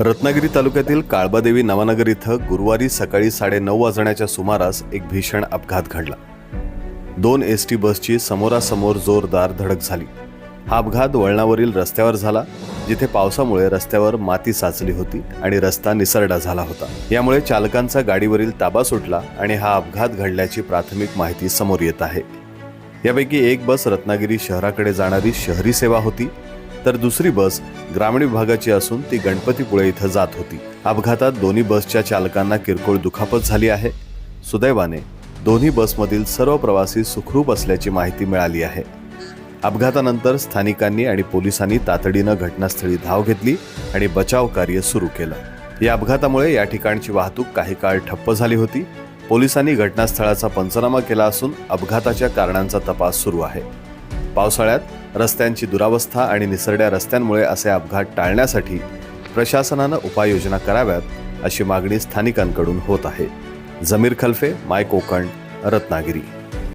रत्नागिरी तालुक्यातील काळबादेवी नवानगर इथं गुरुवारी सकाळी साडेनऊ वाजण्याच्या सुमारास एक भीषण अपघात घडला. दोन एस टी बसची समोरासमोर जोरदार धडक झाली. हा अपघात वळणावरील रस्त्यावर झाला जिथे पावसामुळे रस्त्यावर माती साचली होती आणि रस्ता निसरडा झाला होता. यामुळे चालकांचा गाडीवरील ताबा सुटला आणि हा अपघात घडल्याची प्राथमिक माहिती समोर येत आहे. यापैकी एक बस रत्नागिरी शहराकडे जाणारी शहरी सेवा होती. तर दुसरी बस ग्रामीण विभागाची असून ती गणपतीपुळे इथं जात होती. अपघातात दोन्ही बसच्या चालकांना किरकोळ दुखापत झाली आहे. सुदैवाने दोन्ही बसमधील सर्व प्रवासी सुखरूप असल्याची माहिती मिळाली आहे. अपघातानंतर स्थानिकांनी आणि पोलिसांनी तातडीनं घटनास्थळी धाव घेतली आणि बचाव कार्य सुरू केलं. या अपघातामुळे या ठिकाणची वाहतूक काही काळ ठप्प झाली होती. पोलिसांनी घटनास्थळाचा पंचनामा केला असून अपघाताच्या कारणांचा तपास सुरू आहे. पावसाळ्यात रस्त्यांची दुरावस्था आणि निसरड्या रस्त्यांमुळे असे अपघात टाळण्यासाठी प्रशासनानं उपाययोजना कराव्यात अशी मागणी स्थानिकांकडून होत आहे. जमीर खल्फे माय कोकण रत्नागिरी.